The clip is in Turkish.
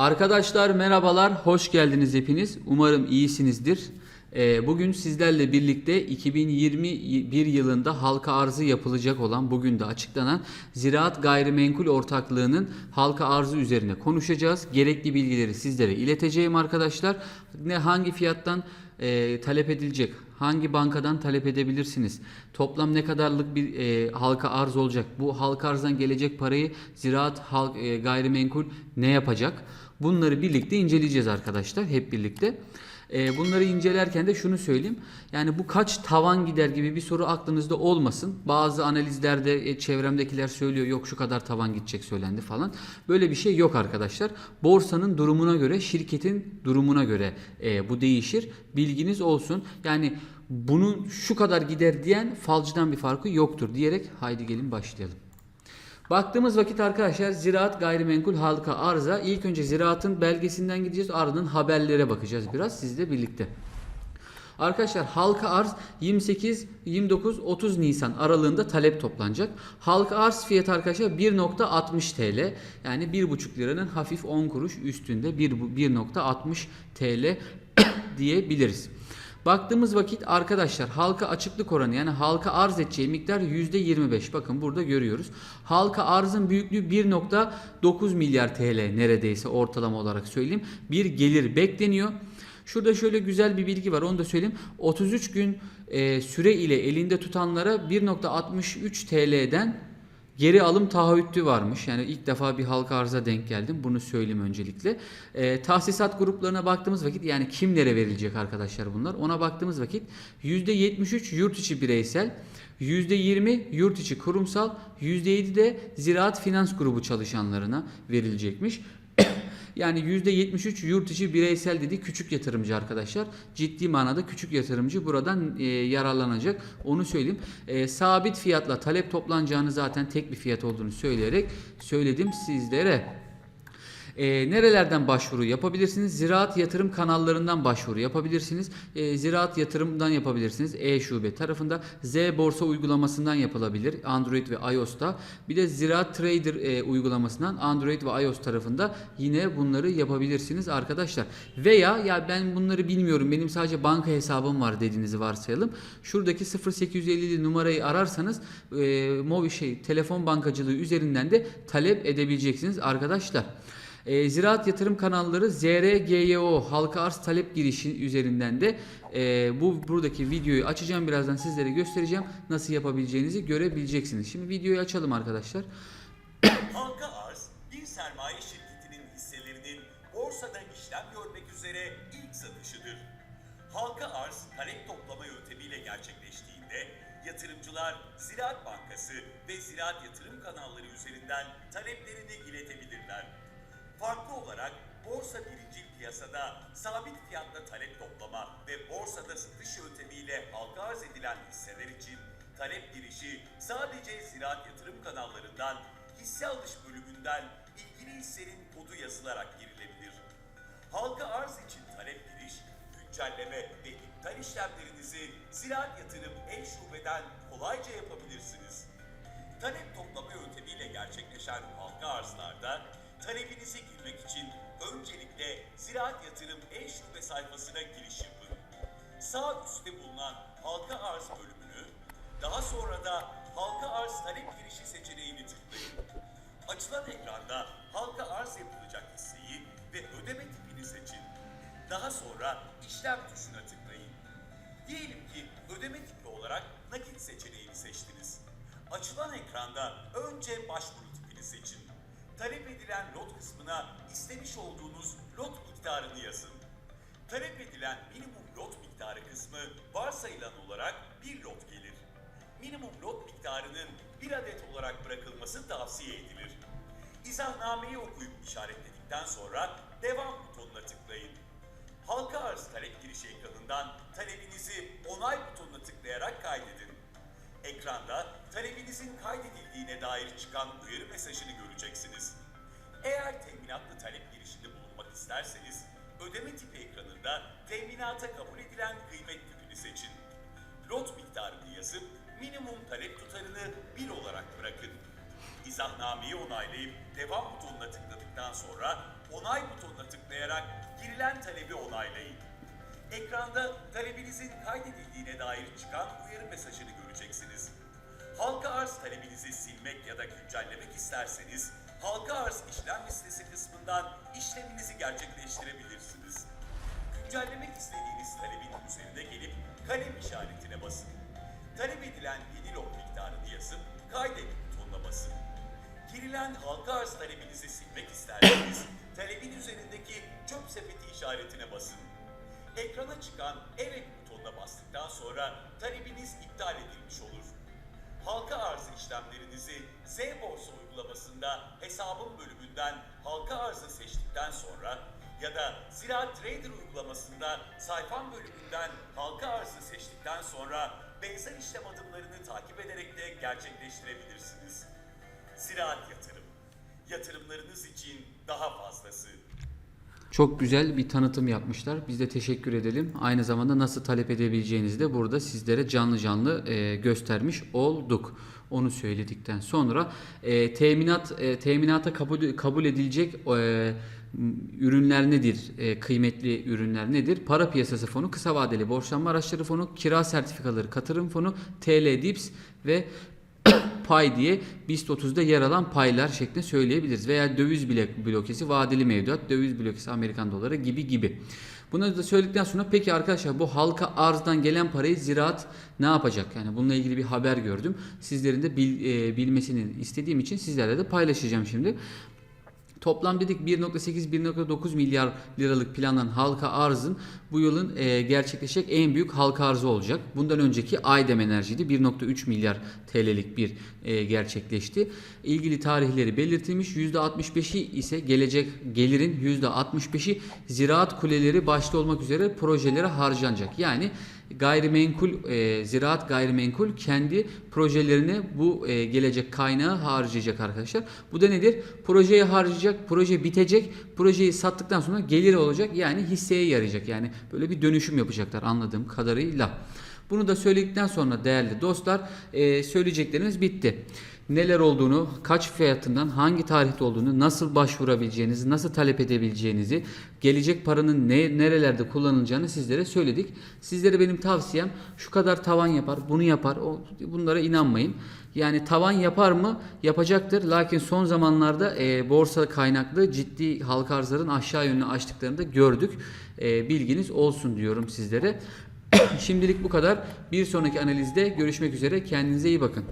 Arkadaşlar merhabalar, hoş geldiniz hepiniz. Umarım iyisinizdir. Ee, Bugün sizlerle birlikte 2021 yılında halka arzı yapılacak olan, bugün de açıklanan Ziraat Gayrimenkul Ortaklığı'nın halka arzı üzerine konuşacağız. Gerekli bilgileri sizlere ileteceğim arkadaşlar. Ne hangi fiyattan e, talep edilecek, hangi bankadan talep edebilirsiniz, toplam ne kadarlık bir e, halka arz olacak, bu halka arzdan gelecek parayı Ziraat Halk e, Gayrimenkul ne yapacak? Bunları birlikte inceleyeceğiz arkadaşlar, hep birlikte. E, bunları incelerken de şunu söyleyeyim. Yani bu kaç tavan gider gibi bir soru aklınızda olmasın. Bazı analizlerde e, çevremdekiler söylüyor yok şu kadar tavan gidecek söylendi falan. Böyle bir şey yok arkadaşlar. Borsanın durumuna göre, şirketin durumuna göre e, bu değişir. Bilginiz olsun. Yani bunun şu kadar gider diyen falcıdan bir farkı yoktur diyerek haydi gelin başlayalım. Baktığımız vakit arkadaşlar ziraat gayrimenkul halka arza ilk önce ziraatın belgesinden gideceğiz ardından haberlere bakacağız biraz sizle birlikte. Arkadaşlar halka arz 28, 29, 30 Nisan aralığında talep toplanacak. Halka arz fiyatı arkadaşlar 1.60 TL. Yani 1.5 liranın hafif 10 kuruş üstünde 1 1.60 TL diyebiliriz. Baktığımız vakit arkadaşlar halka açıklık oranı yani halka arz edeceği miktar %25. Bakın burada görüyoruz. Halka arzın büyüklüğü 1.9 milyar TL neredeyse ortalama olarak söyleyeyim. Bir gelir bekleniyor. Şurada şöyle güzel bir bilgi var onu da söyleyeyim. 33 gün e, süre ile elinde tutanlara 1.63 TL'den Geri alım taahhütü varmış. Yani ilk defa bir halka arıza denk geldim. Bunu söyleyeyim öncelikle. Ee, tahsisat gruplarına baktığımız vakit yani kimlere verilecek arkadaşlar bunlar? Ona baktığımız vakit %73 yurt içi bireysel, %20 yurt içi kurumsal, %7 de ziraat finans grubu çalışanlarına verilecekmiş. Yani %73 yurt içi bireysel dedi küçük yatırımcı arkadaşlar. Ciddi manada küçük yatırımcı buradan e, yararlanacak. Onu söyleyeyim. E, sabit fiyatla talep toplanacağını zaten tek bir fiyat olduğunu söyleyerek söyledim sizlere. E, nerelerden başvuru yapabilirsiniz? Ziraat yatırım kanallarından başvuru yapabilirsiniz. E, ziraat yatırımdan yapabilirsiniz. E-şube tarafında. Z borsa uygulamasından yapılabilir. Android ve iOS'ta. Bir de Ziraat Trader e, uygulamasından Android ve iOS tarafında yine bunları yapabilirsiniz arkadaşlar. Veya ya ben bunları bilmiyorum. Benim sadece banka hesabım var dediğinizi varsayalım. Şuradaki 0850 numarayı ararsanız e, mobil şey telefon bankacılığı üzerinden de talep edebileceksiniz arkadaşlar. E, ziraat yatırım kanalları ZRGYO halka arz talep girişi üzerinden de e, bu buradaki videoyu açacağım birazdan sizlere göstereceğim nasıl yapabileceğinizi görebileceksiniz. Şimdi videoyu açalım arkadaşlar. Halka arz, bir sermaye şirketinin hisselerinin borsada işlem görmek üzere ilk satışıdır. Halka arz, talep toplama yöntemiyle gerçekleştiğinde yatırımcılar Ziraat Bankası ve Ziraat Yatırım kanalları üzerinden taleplerini iletebilirler. Farklı olarak borsa birincil piyasada sabit fiyatla talep toplama ve borsada satış yöntemiyle halka arz edilen hisseler için talep girişi sadece ziraat yatırım kanallarından hisse alış bölümünden ilgili hissenin kodu yazılarak girilebilir. Halka arz için talep giriş, güncelleme ve iptal işlemlerinizi Ziraat Yatırım e-şubeden kolayca yapabilirsiniz. Talep toplama yöntemiyle gerçekleşen halka arzlarda talebinizi girmek için öncelikle Ziraat Yatırım e-şube sayfasına giriş yapın. Sağ üstte bulunan halka arz bölümünü, daha sonra da halka arz talep girişi seçeneğini tıklayın. Açılan ekranda halka arz yapılacak hisseyi ve ödeme tipini seçin. Daha sonra işlem tuşuna tıklayın. Diyelim ki ödeme tipi olarak nakit seçeneğini seçtiniz. Açılan ekranda önce başvuru tipini seçin. Talep edilen lot kısmına istemiş olduğunuz lot miktarını yazın. Talep edilen minimum lot miktarı kısmı varsayılan olarak bir lot gelir. Minimum lot miktarının bir adet olarak bırakılması tavsiye edilir. İzahnameyi okuyup işaretledikten sonra devam butonuna tıklayın. Halka arz talep girişi ekranından talebinizi onay butonuna tıklayarak kaydedin. Ekranda talebinizin kaydedildiğine dair çıkan uyarı mesajını göreceksiniz. Eğer teminatlı talep girişinde bulunmak isterseniz ödeme tipi ekranında teminata kabul edilen kıymet tipini seçin. Lot miktarını yazıp minimum talep tutarını 1 olarak bırakın. İzahnameyi onaylayıp devam butonuna tıkladıktan sonra onay butonuna tıklayarak girilen talebi onaylayın. Ekranda talebinizin kaydedildiğine dair çıkan uyarı mesajını göreceksiniz. Halka arz talebinizi silmek ya da güncellemek isterseniz halka arz işlem listesi kısmından işleminizi gerçekleştirebilirsiniz. Güncellemek istediğiniz talebin üzerine gelip kalem işaretine basın. Talep edilen 7 log miktarını yazıp kaydet butonuna basın. Girilen halka arz talebinizi silmek isterseniz talebin üzerindeki çöp sepeti işaretine basın. Ekrana çıkan evet butonuna bastıktan sonra talebiniz iptal edilmiş olur. Halka arz işlemlerinizi Z Borsa uygulamasında hesabın bölümünden halka arzı seçtikten sonra ya da Ziraat Trader uygulamasında sayfam bölümünden halka arzı seçtikten sonra benzer işlem adımlarını takip ederek de gerçekleştirebilirsiniz. Ziraat Yatırım. Yatırımlarınız için daha fazlası. Çok güzel bir tanıtım yapmışlar. Biz de teşekkür edelim. Aynı zamanda nasıl talep edebileceğinizi de burada sizlere canlı canlı e, göstermiş olduk. Onu söyledikten sonra e, teminat e, teminata kabul kabul edilecek e, ürünler nedir? E, kıymetli ürünler nedir? Para piyasası fonu, kısa vadeli borçlanma araçları fonu, kira sertifikaları, katırım fonu, TL DIPS ve pay diye BIST 30'da yer alan paylar şeklinde söyleyebiliriz. Veya döviz blokesi, vadeli mevduat, döviz blokesi Amerikan doları gibi gibi. Bunu da söyledikten sonra peki arkadaşlar bu halka arzdan gelen parayı ziraat ne yapacak? Yani bununla ilgili bir haber gördüm. Sizlerin de bil- e, bilmesini istediğim için sizlerle de paylaşacağım şimdi. Toplam dedik 1.8-1.9 milyar liralık planlanan halka arzın bu yılın e, gerçekleşecek en büyük halka arzı olacak. Bundan önceki Aydem Enerji'ydi. 1.3 milyar TL'lik bir e, gerçekleşti. İlgili tarihleri belirtilmiş. %65'i ise gelecek gelirin %65'i ziraat kuleleri başta olmak üzere projelere harcanacak. Yani gayrimenkul e, ziraat gayrimenkul kendi projelerine bu e, gelecek kaynağı harcayacak arkadaşlar. Bu da nedir? Projeye harcayacak, proje bitecek, projeyi sattıktan sonra gelir olacak yani hisseye yarayacak. Yani böyle bir dönüşüm yapacaklar anladığım kadarıyla. Bunu da söyledikten sonra değerli dostlar e, söyleyeceklerimiz bitti neler olduğunu, kaç fiyatından, hangi tarihte olduğunu, nasıl başvurabileceğinizi, nasıl talep edebileceğinizi, gelecek paranın ne, nerelerde kullanılacağını sizlere söyledik. Sizlere benim tavsiyem şu kadar tavan yapar, bunu yapar, o, bunlara inanmayın. Yani tavan yapar mı? Yapacaktır. Lakin son zamanlarda e, borsa kaynaklı ciddi halka arzların aşağı yönlü açtıklarını da gördük. E, bilginiz olsun diyorum sizlere. Şimdilik bu kadar. Bir sonraki analizde görüşmek üzere. Kendinize iyi bakın.